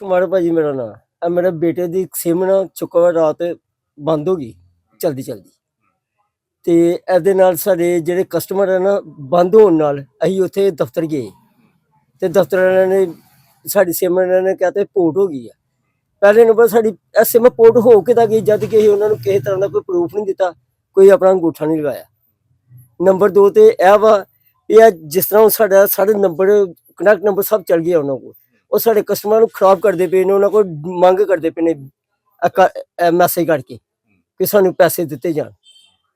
ਕੁਮਾਰ ਭਾਜੀ ਮੇਰਾ ਨਾਮ ਆ ਮੇਰੇ ਬੇਟੇ ਦੀ ਸਿਮ ਨਾ ਚੁੱਕਵਾ ਰਾਤ, ਬੰਦ ਹੋ ਗਈ, ਚਲਦੀ ਚਲਦੀ। ਤੇ ਇਹਦੇ ਨਾਲ ਸਾਡੇ ਜਿਹੜੇ ਕਸਟਮਰ ਹੈ ਨਾ, ਬੰਦ ਹੋਣ ਨਾਲ ਅਸੀਂ ਉੱਥੇ ਦਫ਼ਤਰ ਗਏ। ਤੇ ਦਫ਼ਤਰ ਵਾਲਿਆਂ ਨੇ ਸਾਡੀ ਸਿਮ ਇਹਨਾਂ ਨੇ ਕਿਹਾ ਪੋਰਟ ਹੋ ਗਈ ਆ। ਪਹਿਲੇ ਨੰਬਰ ਸਾਡੀ ਇਹ ਸਿਮ ਪੋਰਟ ਹੋ ਕੇ ਤਾਂ ਗਈ, ਜਦ ਕਿ ਅਸੀਂ ਉਹਨਾਂ ਨੂੰ ਕਿਸੇ ਤਰ੍ਹਾਂ ਦਾ ਕੋਈ ਪ੍ਰੂਫ ਨਹੀਂ ਦਿੱਤਾ, ਕੋਈ ਆਪਣਾ ਅੰਗੂਠਾ ਨਹੀਂ ਲਗਾਇਆ। ਨੰਬਰ 2 ਤੇ ਇਹ ਵਾ ਇਹ ਜਿਸ ਤਰ੍ਹਾਂ ਸਾਡਾ, ਸਾਡੇ ਨੰਬਰ ਕਨੈਕਟ ਨੰਬਰ ਸਭ ਚੱਲ ਗਿਆ ਉਹਨਾਂ ਕੋਲ। ਉਹ ਸਾਡੇ ਕਸਟਮਰ ਨੂੰ ਖਰਾਬ ਕਰਦੇ ਪਏ ਨੇ, ਉਹਨਾਂ ਕੋਲ ਮੰਗ ਕਰਦੇ ਪਏ ਨੇ ਮੈਸੇਜ ਕਰਕੇ ਕਿ ਸਾਨੂੰ ਪੈਸੇ ਦਿੱਤੇ ਜਾਣ।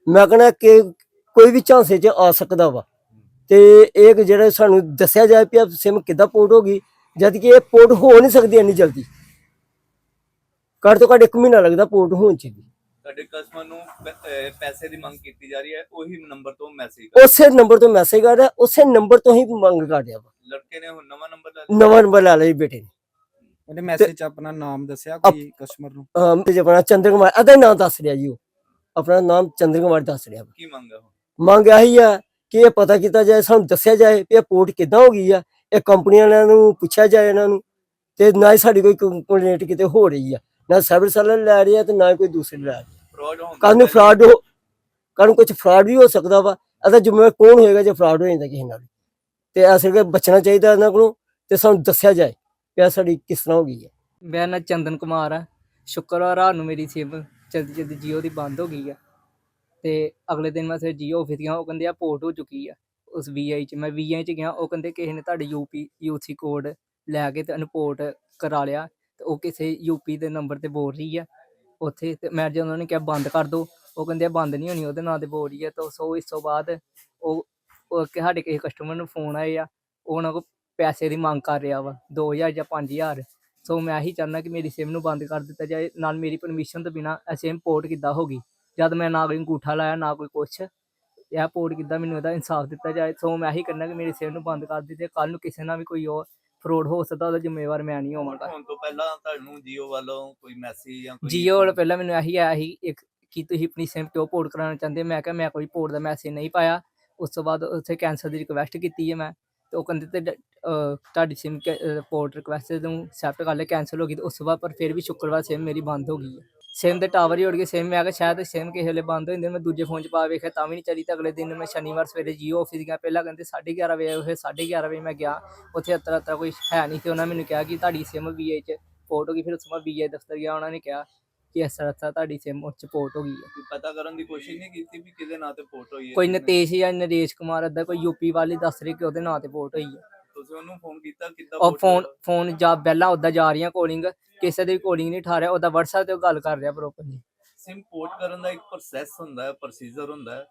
ਮੈਂ ਕਹਿੰਦਾ ਕਿ ਕੋਈ ਵੀ ਝਾਂਸੇ 'ਚ ਆ ਸਕਦਾ ਵਾ। ਤੇ ਇਹ ਜਿਹੜਾ ਸਾਨੂੰ ਦੱਸਿਆ ਜਾਏ ਕਿ ਸਿਮ ਕਿੱਦਾਂ ਪੋਰਟ ਹੋ ਗਈ, ਜਦ ਕਿ ਇਹ ਪੋਰਟ ਹੋ ਨਹੀਂ ਸਕਦੀ ਇੰਨੀ ਜਲਦੀ। ਘੱਟ ਤੋਂ ਘੱਟ ਇੱਕ ਮਹੀਨਾ ਲੱਗਦਾ ਪੋਰਟ ਹੋਣ 'ਚ ਵੀ। ਤੁਹਾਡੇ ਕਸਟਮਰ ਨੂੰ ਪੈ- ਅਹ ਪੈਸੇ ਦੀ ਮੰਗ ਕੀਤੀ ਜਾ ਰਹੀ ਹੈ ਉਹੀ ਨੰਬਰ ਤੋਂ ਮੈਸੇਜ ਉਸੇ ਨੰਬਰ ਤੋਂ ਮੈਸੇਜ ਆ ਰਿਹਾ ਉਸੇ ਨੰਬਰ ਤੋਂ ਹੀ ਮੰਗ ਕਰ ਰਿਹਾ ਵਾ। ਲੜਕੇ ਨੇ ਹੁਣ ਨਵਾਂ ਨੰਬਰ ਲੈ ਲਿਆ। ਨਵਾਂ ਨੰਬਰ ਲੈ ਲਿਆ ਜੀ ਬੇਟੇ ਨੇ। ਉਹਨੇ ਮੈਸੇਜ 'ਚ ਆਪਣਾ ਨਾਮ ਦੱਸਿਆ ਕੋਈ ਕਸਟਮਰ ਨੂੰ? ਅਹ ਤੇ ਆਪਣਾ ਚੰਦਰ ਕੁਮਾਰ ਅਦਾ ਨਾਮ ਦੱਸ ਰਿਹਾ ਜੀ ਉਹ। ਆਪਣਾ ਨਾਮ ਚੰਦਰ ਕੁਮਾਰ ਦੱਸ ਰਿਹਾ ਵਾ। ਕੀ ਮੰਗ ਹੈ ਹੁਣ? ਮੰਗ ਆਹੀ ਆ ਕਿ ਇਹ ਪਤਾ ਕੀਤਾ ਜਾਏ ਸਾਨੂੰ ਦੱਸਿਆ ਜਾਏ ਕਿ ਇਹ ਪੋਰਟ ਕਿੱਦਾਂ ਹੋ ਗਈ ਆ। ਇਹ ਕੰਪਨੀਆਂ ਵਾਲਿਆਂ ਨੂੰ ਪੁੱਛਿਆ ਜਾਏ ਇਹਨਾਂ ਨੂੰ ਤੇ ਨਾ ਹੀ ਸਾਡੀ ਕੋਈ ਕੰਪਲੇਂਟ ਕਿਤੇ ਹੋ ਰਹੀ ਆ। ਨਾ ਸਾਈਬਰ ਸੈੱਲ ਲੈ ਰਹੀ ਆ ਤੇ ਨਾ ਹੀ ਕੋਈ ਦੂਸਰੀ ਲੈ ਰਹੀ ਕੱਲ ਨੂੰ ਫਰਾਡ ਹੋ ਕੱਲ ਕੁਝ ਫਰਾਡ ਵੀ ਹੋ ਸਕਦਾ ਵਾ। ਇਹਦਾ ਜ਼ਿੰਮੇਵਾਰ ਕੌਣ ਹੋਏਗਾ ਜੇ ਫਰਾਡ ਹੋ ਜਾਂਦਾ ਕਿਸੇ ਨਾਲ ਤੇ ਅਸਲ ਵਿੱਚ ਬਚਣਾ ਚਾਹੀਦਾ ਇਹਨਾਂ ਕੋਲੋਂ ਤੇ ਸਾਨੂੰ ਦੱਸਿਆ ਜਾਏ ਕਿ ਸਾਡੀ ਕਿਸ ਤਰ੍ਹਾਂ ਹੋ ਗਈ ਹੈ ਮੇਰਾ ਨਾਂ ਚੰਦਨ ਕੁਮਾਰ ਆ। ਸ਼ੁੱਕਰਵਾਰ ਰਾਤ ਨੂੰ ਮੇਰੀ ਸਿਮ ਜਲਦੀ ਜਲਦੀ ਜੀਓ ਦੀ ਬੰਦ ਹੋ ਗਈ ਆ। ਤੇ ਅਗਲੇ ਦਿਨ ਮੈਂ ਫਿਰ ਜੀਓ ਆਫਿਸ ਗਿਆ ਉਹ ਕਹਿੰਦੇ ਆ ਪੋਰਟ ਹੋ ਚੁੱਕੀ ਆ। ਉਸ ਵੀਆਈ ਚ ਮੈਂ ਵੀਆਈ ਚ ਗਿਆ ਉਹ ਕਹਿੰਦੇ ਕਿਸੇ ਨੇ ਤੁਹਾਡੇ ਯੂਪੀ ਯੂਸੀ ਕੋਡ ਲੈ ਕੇ ਤੇ ਅਨਪੋਰਟ ਕਰਾ ਲਿਆ। ਤੇ ਉਹ ਕਿਸੇ ਯੂਪੀ ਦੇ ਨੰਬਰ ਤੇ ਬੋਲ ਰਹੀ ਆ, ਉੱਥੇ ਤੇ ਮੈਂ ਜਦੋਂ ਉਹਨਾਂ ਨੇ ਕਿਹਾ ਬੰਦ ਕਰ ਦੋ, ਉਹ ਕਹਿੰਦੇ ਆ ਬੰਦ ਨਹੀਂ ਹੋਣੀ, ਉਹਦੇ ਨਾਂ ਤੇ ਬੋਲ ਰਹੀ ਆ, ਤਾਂ ਸੋ ਇਸ ਤੋਂ ਬਾਅਦ ਉਹ ਉਹ ਕਿ ਸਾਡੇ ਕਿਸੇ ਕਸਟਮਰ ਨੂੰ ਫੋਨ ਆਏ ਆ, ਉਹ ਉਹਨਾਂ ਕੋਲ ਪੈਸੇ ਦੀ ਮੰਗ ਕਰ ਰਿਹਾ ਵਾ 2000 ਜਾਂ 5000 ਸੋ ਮੈਂ ਇਹੀ ਚਾਹੁੰਦਾ ਕਿ ਮੇਰੀ ਸਿਮ ਨੂੰ ਬੰਦ ਕਰ ਦਿੱਤਾ ਜਾਏ, ਨਾਲ ਮੇਰੀ ਪਰਮਿਸ਼ਨ ਤੋਂ ਬਿਨਾ ਇਹ ਸਿਮ ਪੋਰਟ ਕਿੱਦਾਂ ਹੋ ਗਈ, ਜਦ ਮੈਂ ਨਾ ਕੋਈ ਅੰਗੂਠਾ ਲਾਇਆ, ਨਾ ਕੋਈ ਕੁਛ, ਇਹ ਪੋਰਟ ਕਿੱਦਾਂ ਮੈਨੂੰ ਇਹਦਾ ਇਨਸਾਫ ਦਿੱਤਾ ਜਾਏ, ਸੋ ਮੈਂ ਇਹੀ ਕਰਨਾ ਕਿ ਮੇਰੀ ਸਿਮ ਨੂੰ ਬੰਦ ਕਰ ਦਿੱਤੇ ਕੱਲ ਨੂੰ ਕਿਸੇ ਨਾਲ ਵੀ ਕੋਈ ਹੋਰ ਫਰੋਡ ਹੋ ਸਕਦਾ ਉਹਦਾ ਜ਼ਿੰਮੇਵਾਰ ਮੈਂ ਨਹੀਂ ਹੋਵਾਂਗਾ। ਹੋਣ ਤੋਂ ਪਹਿਲਾਂ ਤੁਹਾਨੂੰ ਜੀਓ ਵੱਲੋਂ ਕੋਈ ਮੈਸੇਜ ਜਾਂ ਕੋਈ ਜੀਓ ਵਾਲਾ ਪਹਿਲਾਂ ਮੈਨੂੰ ਇਹੀ ਆਇਆ ਸੀ ਇੱਕ ਕਿ ਤੁਸੀਂ ਆਪਣੀ ਸਿਮ ਕਿਉਂ ਪੋਰਟ ਕਰਾਉਣਾ ਚਾਹੁੰਦੇ ਹੋ? ਮੈਂ ਕਿਹਾ ਮੈਂ ਕੋਈ ਪੋਰਟ ਦਾ ਮੈਸੇਜ ਨਹੀਂ ਪਾਇਆ। ਉਸ ਤੋਂ ਬਾਅਦ ਉੱਥੇ ਕੈਂਸਲ ਦੀ ਰਿਕੁਐਸਟ ਕੀਤੀ ਹੈ ਮੈਂ। ਤੇ ਉਹ ਕਹਿੰਦੇ ਤੇ ਤੁਹਾਡੀ ਸਿਮ ਪੋਰਟ ਰਿਕੁਐਸਟ ਨੂੰ ਐਕਸੈਪਟ ਕਰ ਲਿਆ ਕੈਂਸਲ ਹੋ ਗਈ ਤੇ ਉਸ ਤੋਂ ਬਾਅਦ ਪਰ ਫਿਰ ਵੀ ਸ਼ੁੱਕਰਵਾਰ ਸਿਮ ਮੇਰੀ ਬੰਦ ਹੋ ਗਈ ਹੈ। ਸਿਮ ਦੇ ਟਾਵਰ ਹੀ ਉੜ ਗਏ ਸਿਮ ਮੈਂ ਕਿਹਾ ਸ਼ਾਇਦ ਸਿਮ ਕਿਸੇ ਵੇਲੇ ਬੰਦ ਹੋ ਜਾਂਦੇ, ਮੈਂ ਦੂਜੇ ਫੋਨ 'ਚ ਪਾ ਵੇਖਿਆ ਤਾਂ ਵੀ ਨਹੀਂ ਚੱਲੀ ਤਾਂ ਅਗਲੇ ਦਿਨ ਮੈਂ ਸ਼ਨੀਵਾਰ ਸਵੇਰੇ ਜੀਓ ਆਫਿਸ ਗਿਆ, ਪਹਿਲਾਂ ਕਹਿੰਦੇ 11:30 ਵਜੇ ਉਹ 11:30 ਵਜੇ ਮੈਂ ਗਿਆ, ਉੱਥੇ ਅਤਰਾ ਅਤਰਾ ਕੋਈ ਹੈ ਨਹੀਂ ਸੀ ਉਹਨਾਂ ਮੈਨੂੰ ਕਿਹਾ ਕਿ ਤੁਹਾਡੀ ਸਿਮ ਵੀਆਈ 'ਚ ਪੋਰਟ ਹੋ ਗਈ, ਫਿਰ ਉਸ ਤੋਂ ਬਾਅਦ ਵੀਆਈ ਦਫ਼ਤਰ ਗਿਆ, ਉਹਨਾਂ ਨੇ ਕਿਹਾ ਕਿ ਇਸ ਤਰ੍ਹਾਂ ਤਰ੍ਹਾਂ ਤੁਹਾਡੀ ਸਿਮ ਉੱਚ ਪੋਰਟ ਹੋ ਗਈ ਹੈ। ਪਤਾ ਕਰਨ ਦੀ ਕੋਸ਼ਿਸ਼ ਨਹੀਂ ਕੀਤੀ ਵੀ ਕਿਹਦੇ ਨਾਂ ਤੇ ਪੋਰਟ ਹੋਈ ਹੈ ਕੋਈ ਨਤੇਸ਼ ਜਾਂ ਨਰੇਸ਼ ਕੁਮਾਰ ਅੱਦਾ ਕੋਈ ਯੂਪੀ ਵਾਲੀ ਦੱਸ ਰਹੀ ਕਿ ਉਹਦੇ ਨਾਂ ਤੇ ਪੋਰਟ ਹੋਈ ਹੈ। ਤੁਸੀਂ ਉਹਨੂੰ ਫੋਨ ਕੀਤਾ ਕਿੱਦਾਂ ਉਹ port ਫੋਨ ਹੋਇਆ? ਫੋਨ ਜਾ ਪਹਿਲਾਂ ਉੱਦਾਂ ਜਾ ਰਹੀਆਂ ਕੋਲਿੰਗ ਕਿਸੇ ਦੀ ਕੋਲਿੰਗ ਨਹੀਂ ਠਾ ਰਿਹਾ ਉਹਦਾ WhatsApp ਤੇ ਉਹ ਗੱਲ ਕਰ ਰਿਹਾ ਪ੍ਰੋਪਰਲੀ ਸਿਮ ਪੋਰਟ ਕਰਨ ਦਾ ਇੱਕ ਪ੍ਰੋਸੈਸ ਹੁੰਦਾ ਹੈ ਪ੍ਰੋਸੀਜਰ ਹੁੰਦਾ ਹੈ।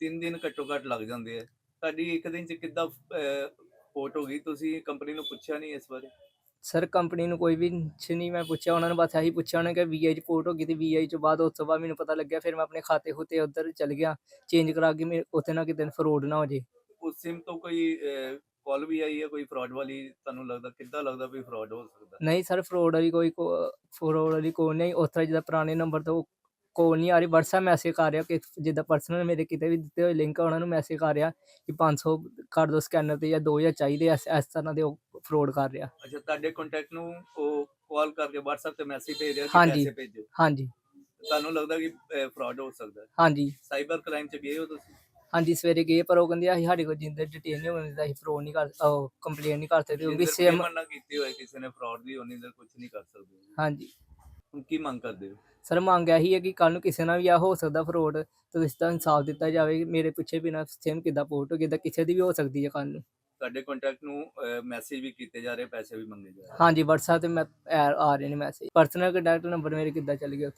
ਤਿੰਨ ਦਿਨ ਘੱਟੋ ਘੱਟ ਲੱਗ ਜਾਂਦੇ ਆ ਤੁਹਾਡੀ ਇੱਕ ਦਿਨ ਚ ਕਿੱਦਾਂ ਪੋਰਟ ਹੋ ਗਈ? ਤੁਸੀਂ ਕੰਪਨੀ ਨੂੰ ਪੁੱਛਿਆ ਨਹੀਂ ਇਸ ਬਾਰੇ? ਸਰ ਕੰਪਨੀ ਨੂੰ ਕੋਈ ਵੀ ਕੁਛ ਨਹੀਂ ਮੈਂ ਪੁੱਛਿਆ ਉਹਨਾਂ ਨੂੰ ਬਸ ਇਹੀ ਪੁੱਛਿਆ ਉਹਨਾਂ ਕਿ ਵੀਆਈ ਚ ਪੋਰਟ ਹੋ ਗਈ ਤੇ ਵੀਆਈ ਤੋਂ ਬਾਅਦ ਉਸ ਤੋਂ ਬਾਅਦ ਮੈਨੂੰ ਪਤਾ ਲੱਗਿਆ ਫਿਰ ਮੈਂ ਆਪਣੇ ਖਾਤੇ ਖੁੱਤੇ ਉੱਧਰ ਚਲ ਗਿਆ ਚੇਂਜ ਕਰਾ ਕੇ ਮੇਰੇ ਉੱਥੇ ਨਾ ਕਿਤੇ ਫਰੋਡ ਨਾ ਹੋ ਜੇ। ਉਸ ਸਿਮ ਤੋਂ ਕੋਈ ਕਾਲ ਵੀ ਆਈ ਹੈ ਕੋਈ ਫਰਾਡ ਵਾਲੀ ਤੁਹਾਨੂੰ ਲੱਗਦਾ ਕਿੱਦਾਂ ਲੱਗਦਾ ਵੀ ਫਰਾਡ ਹੋ ਸਕਦਾ? ਨਹੀਂ ਸਰ ਫਰੋਡ ਵਾਲੀ ਕੋਈ ਫਰੋਡ ਵਾਲੀ ਕੋਈ ਨਹੀਂ ਉਸ ਤਰ੍ਹਾਂ ਜਿੱਦਾਂ ਪੁਰਾਣੇ ਨੰਬਰ ਤੋਂ ਕੋਲ ਨਹੀਂ ਆ ਰਹੀ WhatsApp ਮੈਸੇਜ ਕਰ ਰਿਹਾ ਕਿ ਜਿੱਦਾਂ ਪਰਸਨਲ ਮੇਰੇ ਕਿਤੇ ਵੀ ਦਿੱਤੇ ਹੋਏ ਲਿੰਕ ਆ ਉਹਨਾਂ ਨੂੰ ਮੈਸੇਜ ਕਰ ਰਿਹਾ ਕਿ 500 ਕਰ ਦੋ ਸਕੈਨਰ ਤੇ ਜਾਂ 2000 ਚਾਹੀਦੇ ਆ, ਇਸ ਤਰ੍ਹਾਂ ਦੇ ਉਹ ਫਰੋਡ ਕਰ ਰਿਹਾ। ਅੱਛਾ ਤੁਹਾਡੇ ਕੰਟੈਕਟ ਨੂੰ ਉਹ ਕਾਲ ਕਰਕੇ WhatsApp ਤੇ ਮੈਸੇਜ ਭੇਜ ਰਿਹਾ ਕਿ ਹਾਂਜੀ। ਪੈਸੇ ਭੇਜੋ। ਹਾਂਜੀ। ਤੁਹਾਨੂੰ ਲੱਗਦਾ ਕਿ ਫਰਾਡ ਹੋ ਸਕਦਾ ਹੈ? ਹਾਂਜੀ। ਸਾਈਬਰ ਕ੍ਰਾਈਮ ਚ ਗਏ ਹੋ ਤੁਸੀਂ? ਹਾਂਜੀ ਸਵੇਰੇ ਗਏ ਪਰ ਉਹ ਕਹਿੰਦੇ ਅਸੀਂ ਸਾਡੇ ਕੋਲ ਜਿੰਦੇ ਡਿਟੇਲ ਨਹੀਂ ਹੋਣੀ ਤਾਂ ਅਸੀਂ ਫਰੋਡ ਨਹੀਂ ਕਰ ਉਹ ਕੰਪਲੇਨ ਨਹੀਂ ਕਰ ਸਕਦੇ ਕਿਉਂਕਿ ਜਿੰਦਰ ਸੇਮ payment ਨਾ ਕੀਤੀ ਹੋਏ ਕਿਸੇ ਨੇ ਫਰਾਡ ਦੀ ਹੋਣੀ ਤਾਂ ਕੁਝ ਨਹੀਂ ਕਰ ਸਕਦੇ। ਹਾਂਜੀ। ਹੁਣ ਕੀ ਮੰਗ ਕਰਦੇ ਹੋ? ਸਰ ਮੰਗ ਇਹੀ ਹੈ ਕਿ ਕੱਲ ਨੂੰ ਕਿਸੇ ਨਾਲ ਵੀ ਆ ਹੋ ਸਕਦਾ ਫਰੋਡ ਤਾਂ ਇਸ ਦਾ ਇਨਸਾਫ ਦਿੱਤਾ ਜਾਵੇ ਮੇਰੇ ਪਿੱਛੇ ਬਿਨਾ ਸੇਮ ਕਿੱਦਾਂ ਪੋਰਟ ਹੋ ਤਾਂ ਕਿਸੇ ਦੀ ਵੀ ਹੋ ਸਕਦੀ ਹੈ ਕੱਲ ਨੂੰ। ਤੁਹਾਡੇ ਕੰਟੈਕਟ ਨੂੰ ਮੈਸੇਜ ਵੀ ਕੀਤੇ ਜਾ ਰਹੇ ਪੈਸੇ ਵੀ ਮੰਗੇ ਜਾ ਰਹੇ। ਹਾਂਜੀ WhatsApp ਤੇ ਮੈਂ ਆ ਆ ਰਹੇ ਨੇ ਮੈਸੇਜ ਪਰਸਨਲ ਕੰਟੈਕਟ ਨੰਬਰ ਮੇਰੇ ਕਿੱਦਾਂ ਚੱਲ ਗਿਆ ਉੱਥੇ?